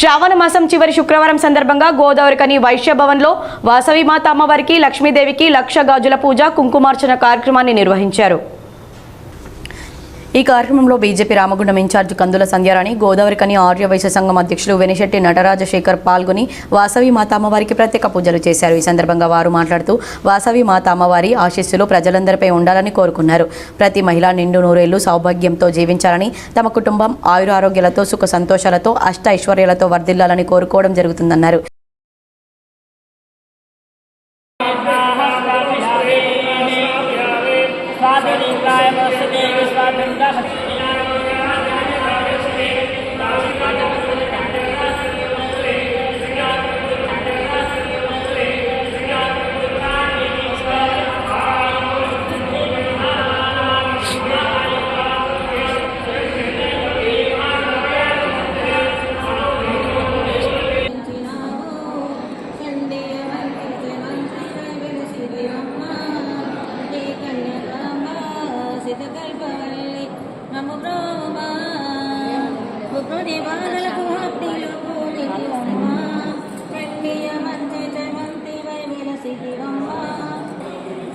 శ్రావణ మాసం చివరి శుక్రవారం సందర్భంగా గోదావరికని వైశ్య భవన్లో వాసవి అమ్మవారికి లక్ష్మీదేవికి లక్ష గాజుల పూజ కుంకుమార్చన కార్యక్రమాన్ని నిర్వహించారు. ఈ కార్యక్రమంలో BJP Ramagundam in charge Kandula Sandhyarani Godavarikhani Arya Vysya సంఘం అధ్యక్షులు వెనిశెట్టి నటరాజశేఖర్ పాల్గొని వాసవి మాత అమ్మవారికి ప్రత్యేక పూజలు చేశారు. ఈ సందర్భంగా వారు మాట్లాడుతూ వాసవి మాత అమ్మవారి ఆశీస్సులు ప్రజలందరిపై ఉండాలని కోరుకున్నారు. ప్రతి మహిళ నిండు నూరేళ్ళు సౌభాగ్యంతో జీవించాలని తమ కుటుంబం ఆయురారోగ్యాలతో సుఖ సంతోషాలతో అష్ట ఐశ్వర్యాలతో వర్ధిల్లాలని కోరుకోవడం జరుగుతుందన్నారు.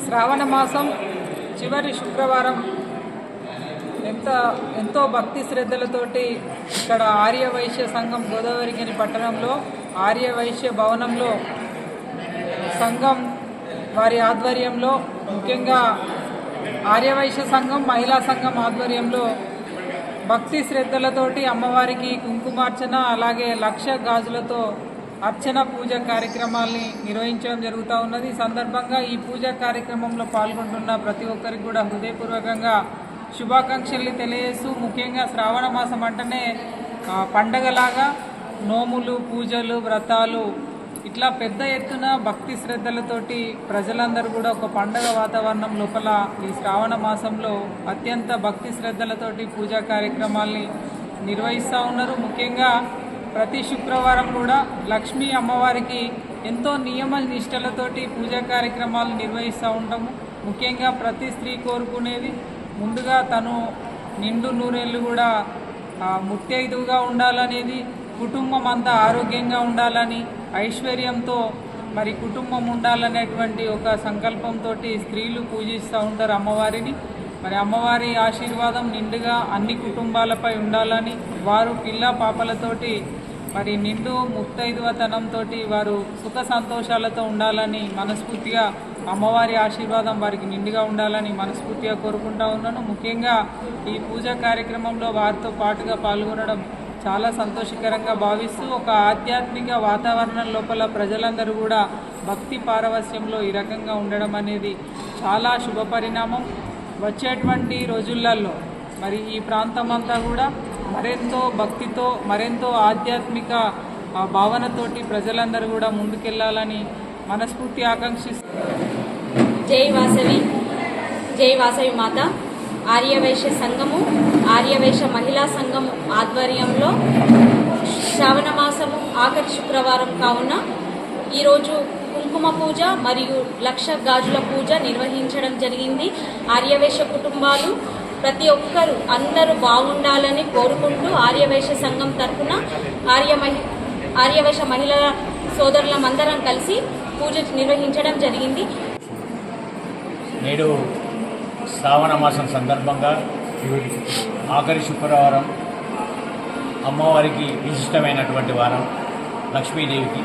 శ్రావణ మాసం చివరి శుక్రవారం. ఎంత ఎంతో భక్తి శ్రద్ధలతోటి ఇక్కడ ఆర్య వైశ్య సంఘం గోదావరిగిరి పట్టణంలో ఆర్య వైశ్య భవనంలో సంఘం వారి ఆధ్వర్యంలో ముఖ్యంగా ఆర్య వైశ్య సంఘం మహిళా సంఘం ఆధ్వర్యంలో భక్తి శ్రద్ధలతోటి అమ్మవారికి కుంకుమార్చన అలాగే లక్ష గాజులతో అర్చన పూజ కార్యక్రమాల్ని నిర్వహించడం జరుగుతూ ఉన్నది. ఈ సందర్భంగా ఈ పూజ కార్యక్రమంలో పాల్గొంటున్న ప్రతి ఒక్కరికి కూడా హృదయపూర్వకంగా శుభాకాంక్షల్ని తెలియజేస్తూ ముఖ్యంగా శ్రావణ మాసం అంటేనే పండగలాగా నోములు పూజలు వ్రతాలు ఇట్లా పెద్ద ఎత్తున భక్తి శ్రద్ధలతోటి ప్రజలందరూ కూడా ఒక పండగ వాతావరణం లోపల ఈ శ్రావణ మాసంలో అత్యంత భక్తి శ్రద్ధలతోటి పూజా కార్యక్రమాల్ని నిర్వహిస్తూ ఉన్నారు. ముఖ్యంగా ప్రతి శుక్రవారం కూడా లక్ష్మీ అమ్మవారికి ఎంతో నియమ నిష్టలతోటి పూజా కార్యక్రమాలు నిర్వహిస్తూ ఉంటాము. ముఖ్యంగా ప్రతి స్త్రీ కోరుకునేది ముందుగా తను నిండు నూరేళ్ళు కూడా ముత్తైదువుగా ఉండాలనేది కుటుంబం అంతా ఆరోగ్యంగా ఉండాలని ఐశ్వర్యంతో మరి కుటుంబం ఉండాలనేటువంటి ఒక సంకల్పంతో స్త్రీలు పూజిస్తూ ఉంటారు అమ్మవారిని. మరి అమ్మవారి ఆశీర్వాదం నిండుగా అన్ని కుటుంబాలపై ఉండాలని వారు పిల్ల పాపలతోటి మరి నిండు ముక్తైదువతనంతో వారు సుఖ సంతోషాలతో ఉండాలని మనస్ఫూర్తిగా అమ్మవారి ఆశీర్వాదం వారికి నిండుగా ఉండాలని మనస్ఫూర్తిగా కోరుకుంటా ఉన్నాను. ముఖ్యంగా ఈ పూజా కార్యక్రమంలో వారితో పాటుగా పాల్గొనడం చాలా సంతోషకరంగా భావిస్తూ ఒక ఆధ్యాత్మిక వాతావరణం లోపల ప్రజలందరూ కూడా భక్తి పారవస్యంలో ఈ రకంగా ఉండడం అనేది చాలా శుభ పరిణామం. వచ్చేటువంటి రోజులలో మరి ఈ ప్రాంతం అంతా కూడా మరెంతో భక్తితో మరెంతో ఆధ్యాత్మిక భావనతోటి ప్రజలందరూ కూడా ముందుకెళ్ళాలని మనస్ఫూర్తి ఆకాంక్షిస్తుంది జై వాసవి. జై వాసవి మాత. ఆర్యవైశ్య సంఘము ఆర్యవేశ మహిళా సంఘం ఆధ్వర్యంలో శ్రావణ మాసము ఆఖరి శుక్రవారం కావున ఈరోజు కుంకుమ పూజ మరియు లక్ష గాజుల పూజ నిర్వహించడం జరిగింది. ఆర్యవేశ కుటుంబాలు ప్రతి ఒక్కరూ అందరూ బాగుండాలని కోరుకుంటూ ఆర్యవేశ సంఘం తరఫున ఆర్య మహి ఆర్యవైశ్య మహిళల సోదరులమందరం కలిసి పూజ నిర్వహించడం జరిగింది. నేడు శ్రావణ మాసం సందర్భంగా ఆఖరి శుక్రవారం అమ్మవారికి విశిష్టమైనటువంటి వారం లక్ష్మీదేవికి.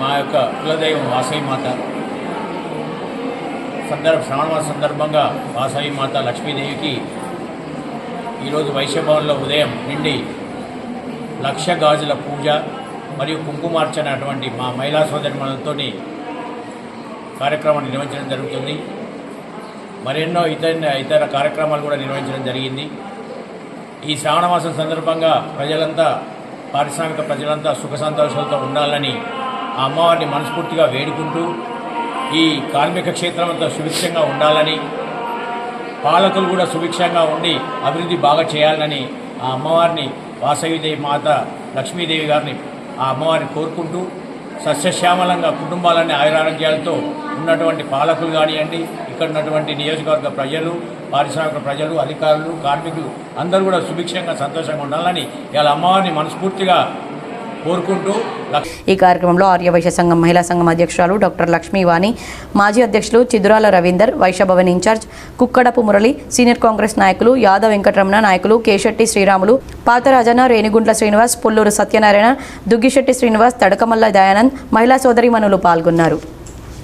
మా యొక్క కులదైవం వాసవి మాత సందర్భ శ్రావణ సందర్భంగా వాసవి మాత లక్ష్మీదేవికి ఈరోజు వైశ్యభవన్లో ఉదయం నుండి లక్ష గాజుల పూజ మరియు కుంకుమార్చన అటువంటి మా మహిళా సోదరిమణులతోని కార్యక్రమాన్ని నిర్వహించడం జరుగుతుంది. మరెన్నో ఇతర ఇతర కార్యక్రమాలు కూడా నిర్వహించడం జరిగింది. ఈ శ్రావణ మాసం సందర్భంగా ప్రజలంతా పారిశ్రామిక ప్రజలంతా సుఖ సంతోషాలతో ఉండాలని ఆ అమ్మవారిని మనస్ఫూర్తిగా వేడుకుంటూ ఈ కార్మిక క్షేత్రం అంతా సుభిక్షంగా ఉండాలని పాలకులు కూడా సుభిక్షంగా ఉండి అభివృద్ధి బాగా చేయాలని ఆ అమ్మవారిని వాసవిదేవి మాత లక్ష్మీదేవి గారిని ఆ అమ్మవారిని కోరుకుంటూ సస్యశ్యామలంగా కుటుంబాలన్నీ ఆయురారోగ్యాలతో ఉన్నటువంటి పాలకులు కానివ్వండి ఇక్కడ ఉన్నటువంటి నియోజకవర్గ ప్రజలు పారిశ్రామిక ప్రజలు అధికారులు కార్మికులు అందరూ కూడా సుభిక్షంగా సంతోషంగా ఉండాలని ఇవాళ అమ్మవారిని మనస్ఫూర్తిగా కోరుకుంటూ ఈ కార్యక్రమంలో ఆర్యవైశ్య సంఘం మహిళా సంఘం అధ్యక్షురాలు డాక్టర్ లక్ష్మీవాణి మాజీ అధ్యక్షులు Chidurala Ravinder Vysyabhavan in charge Kukkadapu Murali senior Congress నాయకులు యాదవ్ వెంకటరమణ నాయకులు కేశెట్టి శ్రీరాములు పాతరాజన రేణిగుంట్ల శ్రీనివాస్ పుల్లూరు సత్యనారాయణ దుగ్గిశెట్టి శ్రీనివాస్ తడకమల్ల దయానంద్ మహిళా సోదరిమణులు పాల్గొన్నారు.